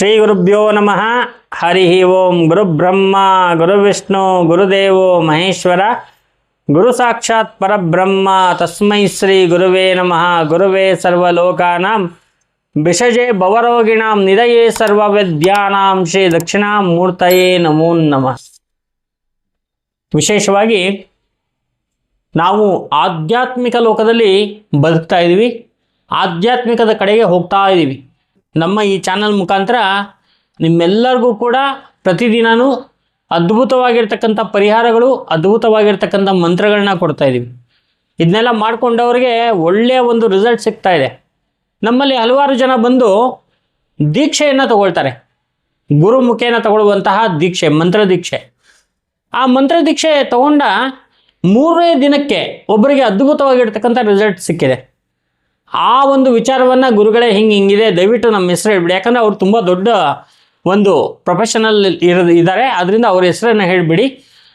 ಶ್ರೀ ಗುರುಭ್ಯೋ ನಮಃ. ಹರಿ ಓಂ ಗುರುಬ್ರಹ್ಮ ಗುರುವಿಷ್ಣು ಗುರುದೇವೋ ಮಹೇಶ್ವರ. ಗುರು ಸಾಕ್ಷಾತ್ ಪರಬ್ರಹ್ಮ ತಸ್ಮೈ ಶ್ರೀ ಗುರುವೇ ನಮಃ. ಗುರುವೇ ಸರ್ವಲೋಕಾನಾಂ ವಿಷಜೆ ಭವರೋಗಿಣಾಂ ನಿಧಯೇ ಸರ್ವವಿದ್ಯಾನಾಂ, ಶ್ರೀ ದಕ್ಷಿಣಾಮೂರ್ತಯೇ ನಮೋ ನಮಃ. ವಿಶೇಷವಾಗಿ ನಾವು ಆಧ್ಯಾತ್ಮಿಕ ಲೋಕದಲ್ಲಿ ಬದುಕ್ತಾ ಇದ್ದೀವಿ ಆಧ್ಯಾತ್ಮಿಕದ ಕಡೆಗೆ ಹೋಗ್ತಾ ಇದ್ದೀವಿ ನಮ್ಮ ಈ ಚಾನಲ್ ಮುಖಾಂತರ ನಿಮ್ಮೆಲ್ಲರಿಗೂ ಕೂಡ ಪ್ರತಿದಿನವೂ ಅದ್ಭುತವಾಗಿರ್ತಕ್ಕಂಥ ಪರಿಹಾರಗಳು, ಅದ್ಭುತವಾಗಿರ್ತಕ್ಕಂಥ ಮಂತ್ರಗಳನ್ನ ಕೊಡ್ತಾ ಇದ್ದೀವಿ ಇದನ್ನೆಲ್ಲ ಮಾಡಿಕೊಂಡವ್ರಿಗೆ ಒಳ್ಳೆಯ ಒಂದು ರಿಸಲ್ಟ್ ಸಿಗ್ತಾ ಇದೆ. ನಮ್ಮಲ್ಲಿ ಹಲವಾರು ಜನ ಬಂದು ದೀಕ್ಷೆಯನ್ನು ತಗೊಳ್ತಾರೆ. ಗುರು ಮುಖೇನ ತಗೊಳ್ಳುವಂತಹ ದೀಕ್ಷೆ, ಮಂತ್ರ ದೀಕ್ಷೆ. ಆ ಮಂತ್ರ ದೀಕ್ಷೆ ತಗೊಂಡ ಮೂರನೇ ದಿನಕ್ಕೆ ಒಬ್ಬರಿಗೆ ಅದ್ಭುತವಾಗಿರ್ತಕ್ಕಂಥ ರಿಸಲ್ಟ್ ಸಿಕ್ಕಿದೆ. ಆ ಒಂದು ವಿಚಾರವನ್ನು ಗುರುಗಳೇ ಹಿಂಗೆ ಹಿಂಗಿದೆ, ದಯವಿಟ್ಟು ನಮ್ಮ ಹೆಸರು ಹೇಳ್ಬಿಡಿ. ಯಾಕಂದರೆ ಅವ್ರು ತುಂಬ ದೊಡ್ಡ ಒಂದು ಪ್ರೊಫೆಷನಲ್ ಇರೋದು ಇದ್ದಾರೆ ಅದರಿಂದ ಅವ್ರ ಹೆಸರನ್ನು ಹೇಳಿಬಿಡಿ.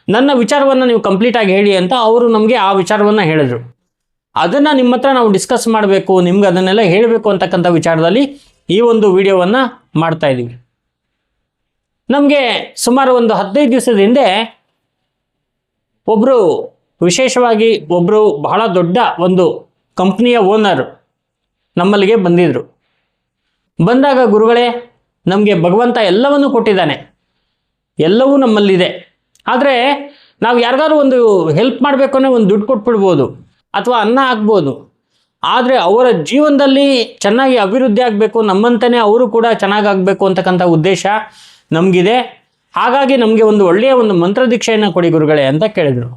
ನನ್ನ ವಿಚಾರವನ್ನು ನೀವು ಕಂಪ್ಲೀಟಾಗಿ ಹೇಳಿ ಅಂತ ಅವರು ನಮಗೆ ಆ ವಿಚಾರವನ್ನು ಹೇಳಿದರು. ಅದನ್ನು ನಿಮ್ಮ ಹತ್ರ ನಾವು ಡಿಸ್ಕಸ್ ಮಾಡಬೇಕು, ನಿಮ್ಗೆ ಅದನ್ನೆಲ್ಲ ಹೇಳಬೇಕು ಅಂತಕ್ಕಂಥ ವಿಚಾರದಲ್ಲಿ ಈ ಒಂದು ವಿಡಿಯೋವನ್ನು ಮಾಡ್ತಾ ಇದ್ದೀವಿ ನಮಗೆ ಸುಮಾರು ಒಂದು ಹದಿನೈದು ದಿವಸದ ಹಿಂದೆ ಒಬ್ಬರು ವಿಶೇಷವಾಗಿ ಒಬ್ಬರು ಬಹಳ ದೊಡ್ಡ ಒಂದು ಕಂಪ್ನಿಯ ಓನರ್ ನಮ್ಮಲ್ಲಿಗೆ ಬಂದಿದ್ರು. ಬಂದಾಗ ಗುರುಗಳೇ, ನಮಗೆ ಭಗವಂತ ಎಲ್ಲವನ್ನೂ ಕೊಟ್ಟಿದ್ದಾನೆ. ಎಲ್ಲವೂ ನಮ್ಮಲ್ಲಿದೆ. ಆದರೆ ನಾವು ಯಾರಿಗಾದ್ರು ಒಂದು ಹೆಲ್ಪ್ ಮಾಡಬೇಕು ಅನ್ನೋ ಒಂದು ದುಡ್ಡು ಕೊಟ್ಬಿಡ್ಬೋದು, ಅಥವಾ ಅನ್ನ ಹಾಕ್ಬೋದು. ಆದರೆ ಅವರ ಜೀವನದಲ್ಲಿ ಚೆನ್ನಾಗಿ ಅಭಿವೃದ್ಧಿ ಆಗಬೇಕು, ನಮ್ಮಂತನೇ ಅವರು ಕೂಡ ಚೆನ್ನಾಗಾಗಬೇಕು ಅಂತಕ್ಕಂಥ ಉದ್ದೇಶ ನಮಗಿದೆ. ಹಾಗಾಗಿ ನಮಗೆ ಒಂದು ಒಳ್ಳೆಯ ಒಂದು ಮಂತ್ರ ದೀಕ್ಷೆಯನ್ನು ಕೊಡಿ ಗುರುಗಳೇ ಅಂತ ಕೇಳಿದರು.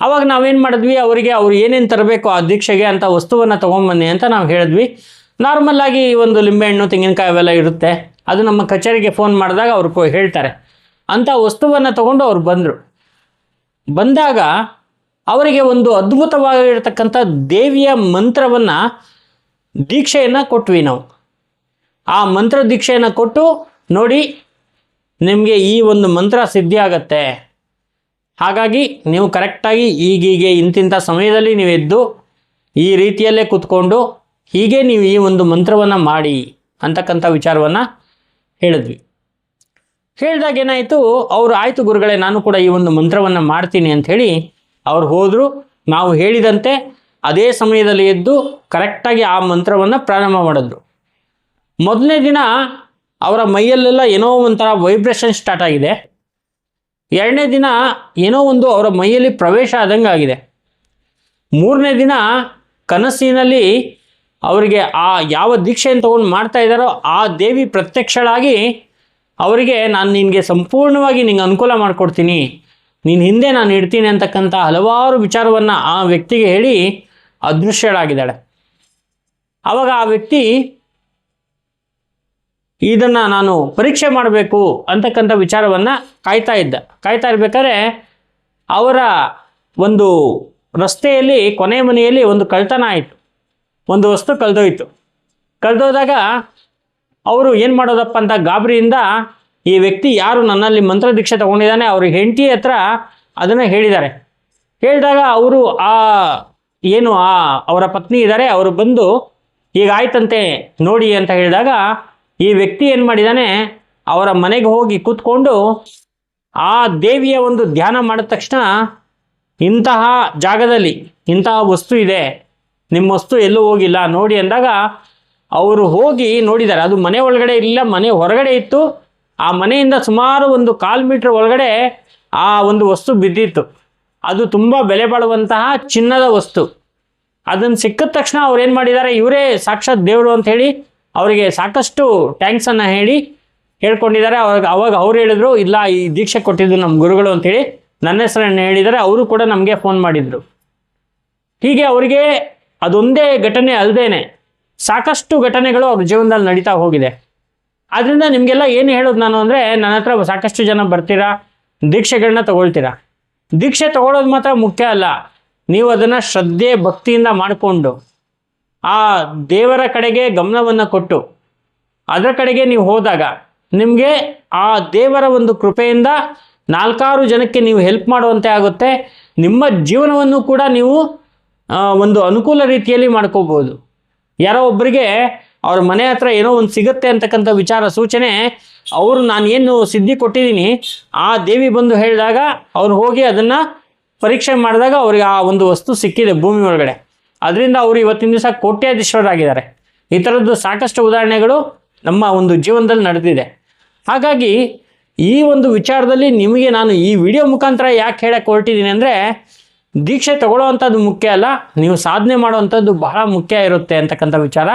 ಅವಾಗ ನಾವೇನು ಮಾಡಿದ್ವಿ? ಅವರಿಗೆ ಅವ್ರು ಏನೇನು ತರಬೇಕು ಆ ದೀಕ್ಷೆಗೆ ಅಂತ ವಸ್ತುವನ್ನು ತೊಗೊಂಬನ್ನಿ ಅಂತ ನಾವು ಹೇಳಿದ್ವಿ. ನಾರ್ಮಲ್ಲಾಗಿ ಒಂದು ಲಿಂಬೆಹಣ್ಣು ತೆಂಗಿನಕಾಯಿ ಅವೆಲ್ಲ ಇರುತ್ತೆ. ಅದು ನಮ್ಮ ಕಚೇರಿಗೆ ಫೋನ್ ಮಾಡಿದಾಗ ಅವ್ರು ಹೇಳ್ತಾರೆ. ಅಂಥ ವಸ್ತುವನ್ನು ತಗೊಂಡು ಅವ್ರು ಬಂದರು. ಬಂದಾಗ ಅವರಿಗೆ ಒಂದು ಅದ್ಭುತವಾಗಿರ್ತಕ್ಕಂಥ ದೇವಿಯ ಮಂತ್ರವನ್ನು ದೀಕ್ಷೆಯನ್ನು ಕೊಟ್ವಿ ನಾವು. ಆ ಮಂತ್ರ ದೀಕ್ಷೆಯನ್ನು ಕೊಟ್ಟು ನೋಡಿ ನಿಮಗೆ ಈ ಒಂದು ಮಂತ್ರ ಸಿದ್ಧಿ ಆಗತ್ತೆ ಹಾಗಾಗಿ ನೀವು ಕರೆಕ್ಟಾಗಿ ಈಗೀಗೆ ಇಂತಿಂಥ ಸಮಯದಲ್ಲಿ ನೀವು ಎದ್ದು ಈ ರೀತಿಯಲ್ಲೇ ಕೂತ್ಕೊಂಡು ಹೀಗೆ ನೀವು ಈ ಒಂದು ಮಂತ್ರವನ್ನು ಮಾಡಿ ಅಂತಕ್ಕಂಥ ವಿಚಾರವನ್ನು ಹೇಳಿದ್ವಿ. ಹೇಳಿದಾಗ ಏನಾಯಿತು, ಅವರು ಆಯಿತು ಗುರುಗಳೇ, ನಾನು ಕೂಡ ಈ ಒಂದು ಮಂತ್ರವನ್ನು ಮಾಡ್ತೀನಿ ಅಂಥೇಳಿ ಅವ್ರು ಹೋದರು. ನಾವು ಹೇಳಿದಂತೆ ಅದೇ ಸಮಯದಲ್ಲಿ ಎದ್ದು ಕರೆಕ್ಟಾಗಿ ಆ ಮಂತ್ರವನ್ನು ಪ್ರಾರಂಭ ಮಾಡಿದ್ರು. ಮೊದಲನೇ ದಿನ ಅವರ ಮೈಯಲ್ಲೆಲ್ಲ ಏನೋ ಒಂಥರ ವೈಬ್ರೇಷನ್ ಸ್ಟಾರ್ಟ್ ಆಗಿದೆ. ಎರಡನೇ ದಿನ ಏನೋ ಒಂದು ಅವರ ಮೈಯಲ್ಲಿ ಪ್ರವೇಶ ಆದಂಗೆ ಆಗಿದೆ. ಮೂರನೇ ದಿನ ಕನಸಿನಲ್ಲಿ ಅವರಿಗೆ ಆ ಯಾವ ದೀಕ್ಷೆಯನ್ನು ತೊಗೊಂಡು ಮಾಡ್ತಾ ಇದ್ದಾರೋ ಆ ದೇವಿ ಪ್ರತ್ಯಕ್ಷಳಾಗಿ ಅವರಿಗೆ ನಾನು ನಿನಗೆ ಸಂಪೂರ್ಣವಾಗಿ ನಿಂಗೆ ಅನುಕೂಲ ಮಾಡಿಕೊಡ್ತೀನಿ. ನಿನ್ನ ಹಿಂದೆ ನಾನು ಇಡ್ತೀನಿ ಅಂತಕ್ಕಂಥ ಹಲವಾರು ವಿಚಾರವನ್ನು ಆ ವ್ಯಕ್ತಿಗೆ ಹೇಳಿ ಅದೃಶ್ಯಳಾಗಿದ್ದಾಳೆ. ಆವಾಗ ಆ ವ್ಯಕ್ತಿ ಇದನ್ನು ನಾನು ಪರೀಕ್ಷೆ ಮಾಡಬೇಕು ಅಂತಕ್ಕಂಥ ವಿಚಾರವನ್ನು ಕಾಯ್ತಾ ಇದ್ದ. ಕಾಯ್ತಾ ಇರಬೇಕಾದ್ರೆ ಅವರ ಒಂದು ರಸ್ತೆಯಲ್ಲಿ ಕೊನೆ ಮನೆಯಲ್ಲಿ ಒಂದು ಕಳ್ತನ ಆಯಿತು. ಒಂದು ವಸ್ತು ಕಳೆದೋಯ್ತು. ಕಳೆದೋದಾಗ ಅವರು ಏನು ಮಾಡೋದಪ್ಪ ಅಂತ ಗಾಬರಿಯಿಂದ ಈ ವ್ಯಕ್ತಿ ಯಾರು ನನ್ನಲ್ಲಿ ಮಂತ್ರ ದೀಕ್ಷೆ ತಗೊಂಡಿದ್ದಾನೆ, ಅವ್ರ ಹೆಂಡತಿ ಹತ್ರ ಅದನ್ನು ಹೇಳಿದ್ದಾರೆ. ಹೇಳಿದಾಗ ಅವರು ಆ ಏನು ಆ ಅವರ ಪತ್ನಿ ಇದ್ದಾರೆ, ಅವರು ಬಂದು, ಈಗ ಆಯ್ತಂತೆ, ನೋಡಿ ಅಂತ ಹೇಳಿದಾಗ ಈ ವ್ಯಕ್ತಿ ಏನು ಮಾಡಿದ್ದಾನೆ ಅವರ ಮನೆಗೆ ಹೋಗಿ ಕೂತ್ಕೊಂಡು ಆ ದೇವಿಯ ಒಂದು ಧ್ಯಾನ ಮಾಡಿದ ತಕ್ಷಣ ಇಂತಹ ಜಾಗದಲ್ಲಿ ಇಂತಹ ವಸ್ತು ಇದೆ. ನಿಮ್ಮ ವಸ್ತು ಎಲ್ಲೂ ಹೋಗಿಲ್ಲ. ನೋಡಿ ಅಂದಾಗ ಅವರು ಹೋಗಿ ನೋಡಿದ್ದಾರೆ. ಅದು ಮನೆ ಒಳಗಡೆ ಇರಲಿಲ್ಲ ಮನೆ ಹೊರಗಡೆ ಇತ್ತು. ಆ ಮನೆಯಿಂದ ಸುಮಾರು ಒಂದು ಕಾಲು ಮೀಟ್ರ್ ಒಳಗಡೆ ಆ ಒಂದು ವಸ್ತು ಬಿದ್ದಿತ್ತು. ಅದು ತುಂಬ ಬೆಲೆ ಬಾಳುವಂತಹ ಚಿನ್ನದ ವಸ್ತು. ಅದನ್ನು ಸಿಕ್ಕಿದ ತಕ್ಷಣ ಅವ್ರು ಏನು ಮಾಡಿದ್ದಾರೆ? ಇವರೇ ಸಾಕ್ಷಾತ್ ದೇವರು ಅಂತ ಹೇಳಿ ಅವರಿಗೆ ಸಾಕಷ್ಟು ಟ್ಯಾಂಕ್ಸನ್ನು ಹೇಳಿ ಹೇಳ್ಕೊಂಡಿದ್ದಾರೆ. ಅವಾಗ ಅವಾಗ ಅವ್ರು ಹೇಳಿದ್ರು, ಇಲ್ಲ, ಈ ದೀಕ್ಷೆ ಕೊಟ್ಟಿದ್ದು ನಮ್ಮ ಗುರುಗಳು ಅಂತೇಳಿ ನನ್ನ ಹೆಸರನ್ನು ಹೇಳಿದರೆ ಅವರು ಕೂಡ ನಮಗೆ ಫೋನ್ ಮಾಡಿದರು. ಹೀಗೆ ಅವರಿಗೆ ಅದೊಂದೇ ಘಟನೆ ಅಲ್ಲದೇನೆ ಸಾಕಷ್ಟು ಘಟನೆಗಳು ಅವ್ರ ಜೀವನದಲ್ಲಿ ನಡೀತಾ ಹೋಗಿದೆ. ಆದ್ದರಿಂದ ನಿಮಗೆಲ್ಲ ಏನು ಹೇಳೋದು ನಾನು ಅಂದರೆ, ನನ್ನ ಹತ್ರ ಸಾಕಷ್ಟು ಜನ ಬರ್ತೀರಾ ದೀಕ್ಷೆಗಳನ್ನ ತಗೊಳ್ತೀರಾ? ದೀಕ್ಷೆ ತಗೊಳ್ಳೋದು ಮಾತ್ರ ಮುಖ್ಯ ಅಲ್ಲ. ನೀವು ಅದನ್ನು ಶ್ರದ್ಧೆ, ಭಕ್ತಿಯಿಂದ ಮಾಡಿಕೊಂಡು ಆ ದೇವರ ಕಡೆಗೆ ಗಮನವನ್ನು ಕೊಟ್ಟು, ಅದರ ಕಡೆಗೆ ನೀವು ಹೋದಾಗ ನಿಮಗೆ ಆ ದೇವರ ಒಂದು ಕೃಪೆಯಿಂದ ನಾಲ್ಕಾರು ಜನಕ್ಕೆ ನೀವು ಹೆಲ್ಪ್ ಮಾಡುವಂತೆ ಆಗುತ್ತೆ. ನಿಮ್ಮ ಜೀವನವನ್ನು ಕೂಡ ನೀವು ಒಂದು ಅನುಕೂಲ ರೀತಿಯಲ್ಲಿ ಮಾಡ್ಕೋಬೋದು ಯಾರೋ ಒಬ್ಬರಿಗೆ ಅವ್ರ ಮನೆ ಹತ್ರ ಏನೋ ಒಂದು ಸಿಗುತ್ತೆ ಅಂತಕ್ಕಂಥ ವಿಚಾರ ಸೂಚನೆ, ಅವರು ನಾನು ಏನು ಸಿದ್ಧಿ ಕೊಟ್ಟಿದ್ದೀನಿ, ಆ ದೇವಿ ಬಂದು ಹೇಳಿದಾಗ ಅವ್ರು ಹೋಗಿ ಅದನ್ನು ಪರೀಕ್ಷೆ ಮಾಡಿದಾಗ ಅವ್ರಿಗೆ ಆ ಒಂದು ವಸ್ತು ಸಿಕ್ಕಿದೆ ಭೂಮಿ ಒಳಗಡೆ. ಅದರಿಂದ ಅವರು ಇವತ್ತಿನ ದಿವಸ ಕೋಟ್ಯಾಧೀಶ್ವರರಾಗಿದ್ದಾರೆ. ಈ ಥರದ್ದು ಸಾಕಷ್ಟು ಉದಾಹರಣೆಗಳು ನಮ್ಮ ಒಂದು ಜೀವನದಲ್ಲಿ ನಡೆದಿದೆ. ಹಾಗಾಗಿ ಈ ಒಂದು ವಿಚಾರದಲ್ಲಿ ನಿಮಗೆ ನಾನು ಈ ವಿಡಿಯೋ ಮುಖಾಂತರ ಯಾಕೆ ಹೇಳಕ್ಕೆ ಹೊರಟಿದ್ದೀನಿ ಅಂದರೆ, ದೀಕ್ಷೆ ತಗೊಳ್ಳೋವಂಥದ್ದು ಮುಖ್ಯ ಅಲ್ಲ, ನೀವು ಸಾಧನೆ ಮಾಡುವಂಥದ್ದು ಬಹಳ ಮುಖ್ಯ ಇರುತ್ತೆ ಅಂತಕ್ಕಂಥ ವಿಚಾರ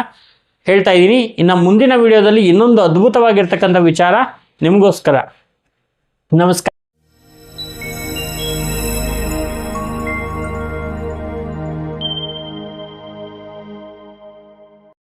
ಹೇಳ್ತಾ ಇದ್ದೀನಿ. ಇನ್ನು ಮುಂದಿನ ವಿಡಿಯೋದಲ್ಲಿ ಇನ್ನೊಂದು ಅದ್ಭುತವಾಗಿರ್ತಕ್ಕಂಥ ವಿಚಾರ ನಿಮಗೋಸ್ಕರ. ನಮಸ್ಕಾರ.